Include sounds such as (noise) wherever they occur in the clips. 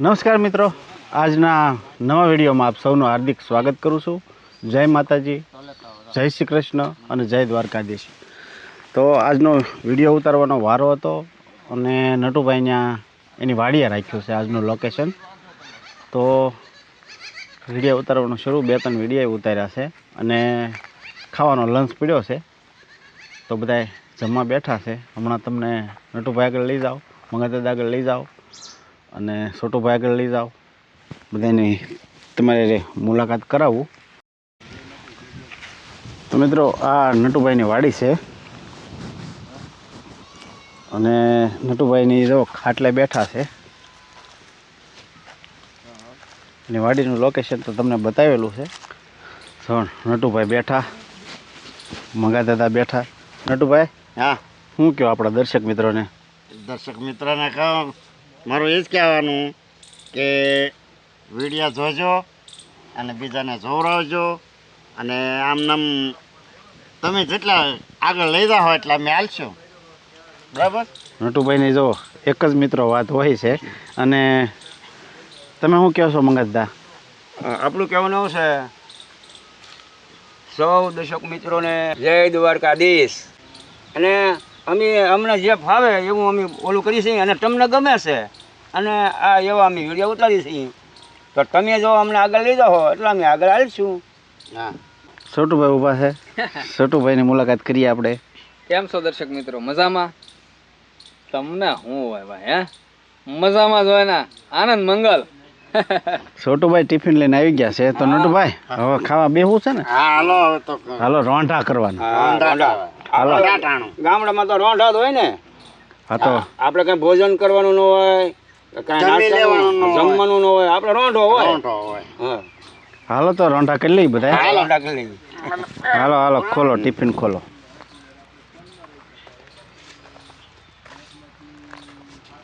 નમસ્કાર મિત્રો. આજના નવા વિડીયોમાં આપ સૌનું હાર્દિક સ્વાગત કરું છું. જય માતાજી, જય શ્રી કૃષ્ણ અને જય દ્વારકાધીશ. તો આજનો વીડિયો ઉતારવાનો વારો હતો અને નટુભાઈ ત્યાં એની વાડીએ રાખ્યું છે આજનું લોકેશન તો વીડિયો ઉતારવાનું શરૂ, બે ત્રણ વીડિયો ઉતાર્યા છે અને ખાવાનો લંચ પીડ્યો છે. તો બધા જમવા બેઠા છે. હમણાં તમને નટુભાઈ આગળ લઈ જાઓ મંગાદાદા આગળ લઈ જાઓ. અને છોટુભાઈ આગળ લઈ જાઓ. બધાની તમારે મુલાકાત કરાવું. તો મિત્રો આ નટુભાઈની વાડી છે. અને નટુભાઈની જો ખાટલે બેઠા છે. અને વાડીનું લોકેશન તો તમને બતાવેલું છે. તો નટુભાઈ બેઠા. મંગાદાદા બેઠા. નટુભાઈ હા. શું કહો આપણા દર્શક મિત્રોને? દર્શક મિત્રોને કહું મારું એ જ કહેવાનું કે વીડિયો જોજો અને બીજાને જોવડાવજો અને આમ નામ તમે જેટલા આગળ લઈ જાઓ એટલા અમે હાલશું. બરાબર? નટુભાઈની જો એક જ મિત્રો વાત હોય છે અને તમે શું કહો છો મંગતદા આપણું કહેવાનું એવું છે સૌ દર્શક મિત્રોને જય દ્વારકાધીશ. અને અમે અમને જે ફાવે એવું અમે ઓલું કરી છીએ અને તમને ગમે છે. અને આ એવા અમે વીડિયો ઉતારી છીએ. તો તમે જો અમને આગળ લઈ જાઓ એટલે અમે આગળ આવીશું. હા. છોટુભાઈ ઊભા છે. (laughs) છોટુભાઈની મુલાકાત કરીએ આપણે. કેમ છો દર્શક મિત્રો? મજામાં? તમને શું હોય ભાઈ હે? મજામાં જ હોય ને? આનંદ મંગલ. (laughs) છોટુભાઈ ટિફિન લઈને આવી ગયા છે. તો નટુભાઈ હવે ખાવા બેહવું છે ને? હાલો હવે તો હાલો રોંઢા કરવાના. ગામડામાં તો રોંઢા હોય ને. હા તો. આપણે કઈ ભોજન કરવાનું ન હોય કઈ. જમવાનું ન હોય. આપણે રોંઢો હોય. રોંઢો હોય. હા. હાલો તો રોંઢા કરી લઈ બધા. હાલો. હાલો ખોલો ટિફિન ખોલો.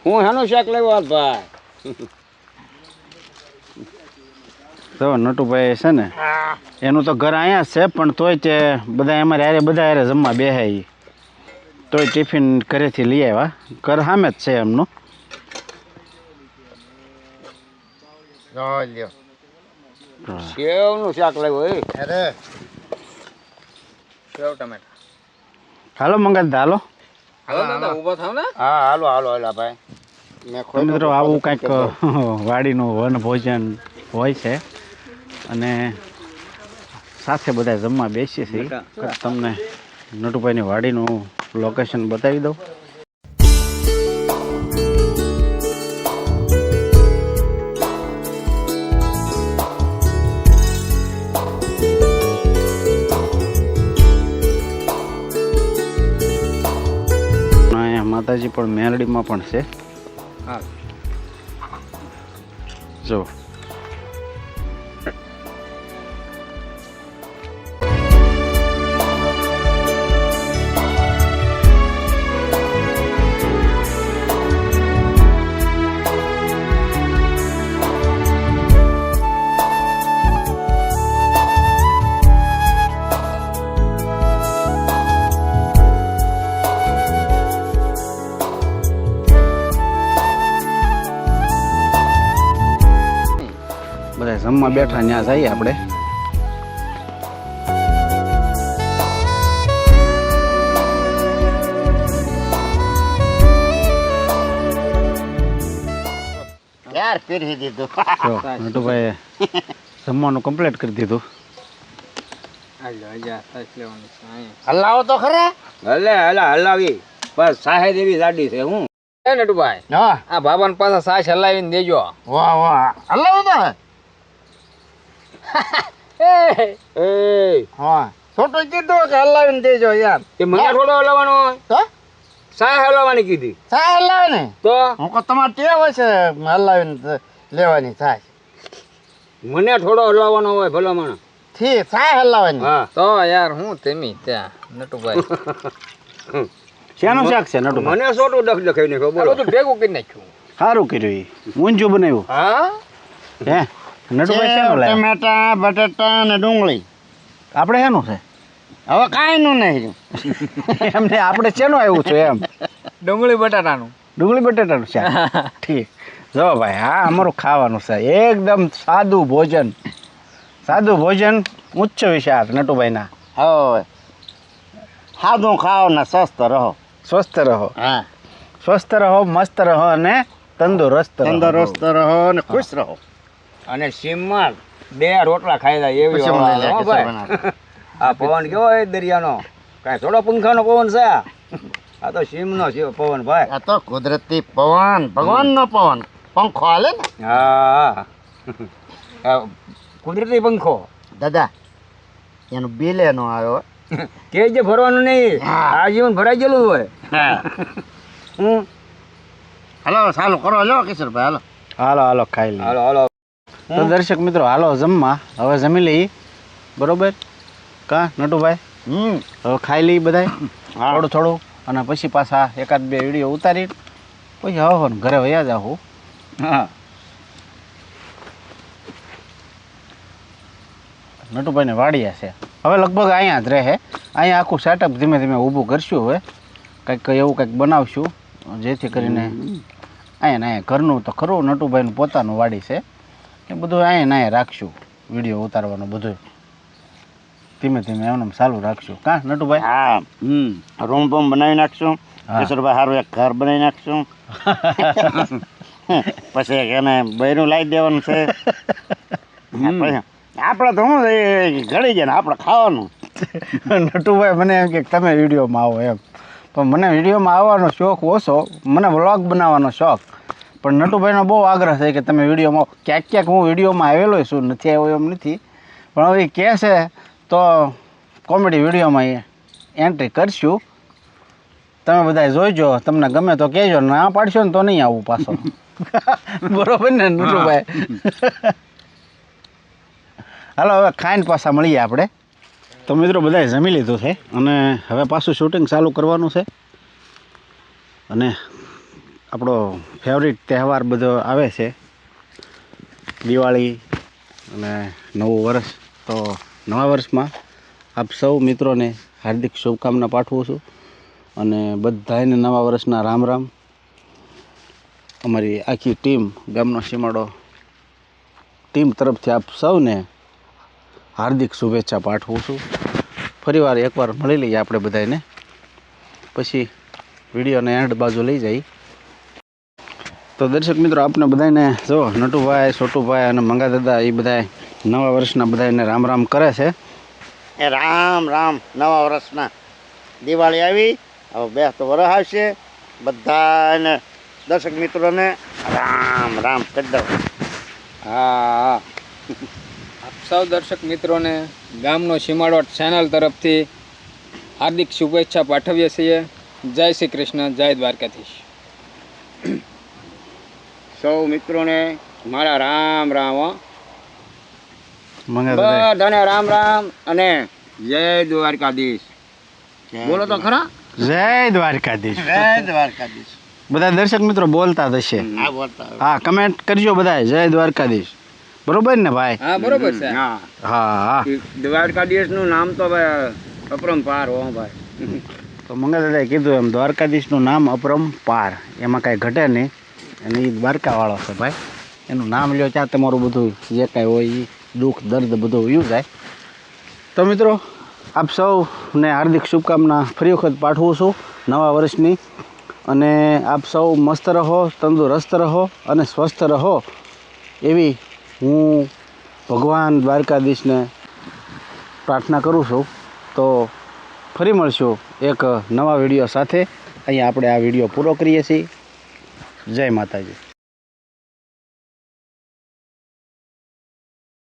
હું હેનો શાક લેવો ભાઈ? તો નટુભાઈ છે ને એનું તો ઘર અહીંયા જ છે પણ તોય તે બધા અમારે હારે બધા હારે જમવા બેહે તોય ટિફિન ઘરેથી લઈ આવ્યા. ઘર સામે જ છે એમનું. સેવનું શાક લેવું અરે. સેવ ટમેટા. હાલો મંગાત હાલો. હાલો થાવ ને. હા હાલો હાલો હાલો ભાઈ. મિત્રો આવું કંઈક વાડીનું વન ભોજન હોય છે. અને સાથે બધા જમવા બેસીએ છીએ. તમને નટુભાઈની વાડીનું લોકેશન બતાવી દઉં. અહીંયા માતાજી પણ મેરડીમાં પણ છે. હા. જો. બધા જમવા બેઠા ત્યાં જઈએ આપણે. યાર પીરવી દીધું. નટુભાઈ જમવાનું કમ્પ્લીટ કરી દીધું. હલાવો તો ખરા. હલે હલા હલાવી. બસ સાહેબ એવી જાડી છે હું? એ નટુભાઈ હા. આ બાબાને પાછા સાસ હલાવીને દેજો. વાહ વાહ. હલાવો તો (laughs) એ હા. છોટો કીધું કે હલાવીને દેજો યાર. એ મને થોડો હલાવવાનો હોય? તો સાહેબ હલાવવાની કીધી. ચા હલાવે ને તો? હું કહું તમારે ટેવ હશે હલાવીને લેવાની થાય મને થોડો હલાવવાનો હોય ભલામણ. થી ચા હલાવવાની. હા. તો યાર હું તેમી ત્યાં નટુભાઈ. (laughs) શેનું શાક છે નટુભાઈ? મને સોટું ડખ ડખાઈ નાખ્યો બોલો બધું ભેગું કરી નાખ્યું. સારું કર્યું એ ઊંજું બનાવ્યું. હા? હે? નટુભાઈ શેનું લાવ્યા ટમેટા બટાટા ને ડુંગળી. આપણે શેનું છે? હવે કાંઈ નું નહીં (laughs) એમને આપણે શેનું આવ્યું છે એમ? ડુંગળી બટાટાનું. ડુંગળી બટાટાનું છે? ઠીક. જો ભાઈ હા અમારું ખાવાનું છે. એકદમ સાદું ભોજન. સાદું ભોજન ઉચ્ચ વિચાર નટુભાઈના. હવે સાદું ખાઓ ને સ્વસ્થ રહો. સ્વસ્થ રહો. હા. સ્વસ્થ રહો મસ્ત રહો અને તંદુરસ્ત તંદુરસ્ત રહો ને ખુશ રહો. અને સીમમાં બે રોટલા ખાઈ જાય એવી હો ભાઈ. આ પવન કેવો હોય દરિયાનો? કાંઈ થોડો પંખાનો પવન છે? આ તો સીમનો છે પવન ભાઈ. આ તો કુદરતી પવન ભગવાનનો પવન. પંખો હાલે ને? હા. કુદરતી પંખો. દાદા એનું બિલ એનો આવ્યો. કે જે ભરવાનું નહીં. આ જીવન ભરાઈ ગયેલું હોય. હું. હાલો ચાલો કરો. લો કિશોરભાઈ હાલો. હાલો હાલો ખાઈ લો. હાલો હાલો. તો દર્શક મિત્રો હાલો જમવા. હવે જમી લઈ બરોબર? કા નટુભાઈ? હમ. હવે ખાઈ લઈ બધાય. થોડું થોડું. અને પછી પાછા એકાદ બે વીડિયો ઉતારી પછી હવે હો ને ઘરે વયા જાઉં હા. નટુભાઈને વાડિયા છે. હવે લગભગ અહીંયા જ રહે અહીંયા આખું સેટઅપ ધીમે ધીમે ઊભું કરશું હવે. કંઈક એવું કંઈક બનાવશું. જેથી કરીને અહીંયા ને અહીંયા ઘરનું તો ખરું નટુભાઈનું પોતાનું વાડી છે. એ બધું અહીંયા ના રાખશું. વીડિયો ઉતારવાનું બધું. ધીમે ધીમે એમને ચાલુ રાખશું. કાં નટુભાઈ? હા હમ. રૂમ બૂમ બનાવી નાખશું. કિશોરભાઈ સારું એક ઘર બનાવી નાખશું. (laughs) પછી એને બૈરું લાવી દેવાનું છે. આપણે તો શું ગળી ઘડી જાય ને આપણે ખાવાનું. નટુભાઈ મને એમ કે તમે વિડીયોમાં આવો એમ. પણ મને વિડીયોમાં આવવાનો શોખ ઓછો. મને વ્લોગ બનાવવાનો શોખ. પણ નટુભાઈનો બહુ આગ્રહ છે કે તમે વિડીયોમાં ક્યાંક ક્યાંક હું વિડીયોમાં આવેલો છું નથી આવ્યો એમ નથી. પણ હવે કહે છે તો કોમેડી વિડીયોમાં એ એન્ટ્રી કરશું. તમે બધા જોઈજો તમને ગમે તો કહેજો ના પાડશો ને તો નહીં આવું પાછો. (laughs) બરોબર ને નટુભાઈ? હાલો હવે ખાઈને પાછા મળીએ આપણે. તો મિત્રો બધાએ જમી લીધું છે અને હવે પાછું શૂટિંગ ચાલુ કરવાનું છે. અને આપણો ફેવરિટ તહેવાર બધો આવે છે. દિવાળી અને નવું વર્ષ. તો નવા વર્ષમાં આપ સૌ મિત્રોને હાર્દિક શુભકામના પાઠવું છું અને બધાને નવા વર્ષના રામ રામ. અમારી આખી ટીમ, ગામનો સીમાડો ટીમ તરફથી આપ સૌને હાર્દિક શુભેચ્છા પાઠવું છું. ફરીવાર એકવાર મળી લઈએ આપણે બધાને પછી વિડીયોને એન્ડ બાજુ લઈ જઈ તો દર્શક મિત્રો આપણે બધાને જો નટુભાઈ છોટુભાઈ અને મંગા દાદા એ બધા નવા વર્ષના બધાને રામ રામ કરે છે. એ રામ રામ નવા વર્ષના. દિવાળી આવી હવે બે તો વરસ આવશે. બધાને દર્શક મિત્રોને રામ રામ કરી દઉં. હા. આપ સૌ દર્શક મિત્રોને ગામનો સીમાડોટ ચેનલ તરફથી હાર્દિક શુભેચ્છા પાઠવીએ છીએ. જય શ્રી કૃષ્ણ જય દ્વારકાધીશ. સૌ મિત્રોને મારા રામ રામ બધાને રામ રામ અને જય દ્વારકાધીશ. બોલો તો ખરા? જય દ્વારકાધીશ. જય દ્વારકાધીશ. બધા દર્શક મિત્રો બોલતા થશે. હા કમેન્ટ કરજો બધા જય દ્વારકાધીશ. બરોબર ને ભાઈ? હા બરોબર છે. હા હા. દ્વારકાધીશનું નામ તો ભાઈ અપરંપાર હો ભાઈ. તો મંગા દાદાએ કીધું એમ દ્વારકાધીશનું નામ અપરંપાર એમાં કાંઈ ઘટે નહીં. અને એ દ્વારકાવાળો છે ભાઈ. એનું નામ લ્યો, ત્યાં તમારું બધું જે કાંઈ હોય એ દુઃખ, દર્દ બધું વયું જાય. તો મિત્રો, આપ સૌને હાર્દિક શુભકામના ફરી વખત પાઠવું છું નવા વર્ષની. અને આપ સૌ મસ્ત રહો, તંદુરસ્ત રહો અને સ્વસ્થ રહો એવી હું ભગવાન દ્વારકાધીશને પ્રાર્થના કરું છું. તો ફરી મળશું એક નવા વીડિયો સાથે. અહીંયા આપણે આ વીડિયો પૂરો કરીએ છીએ. જય માતાજી.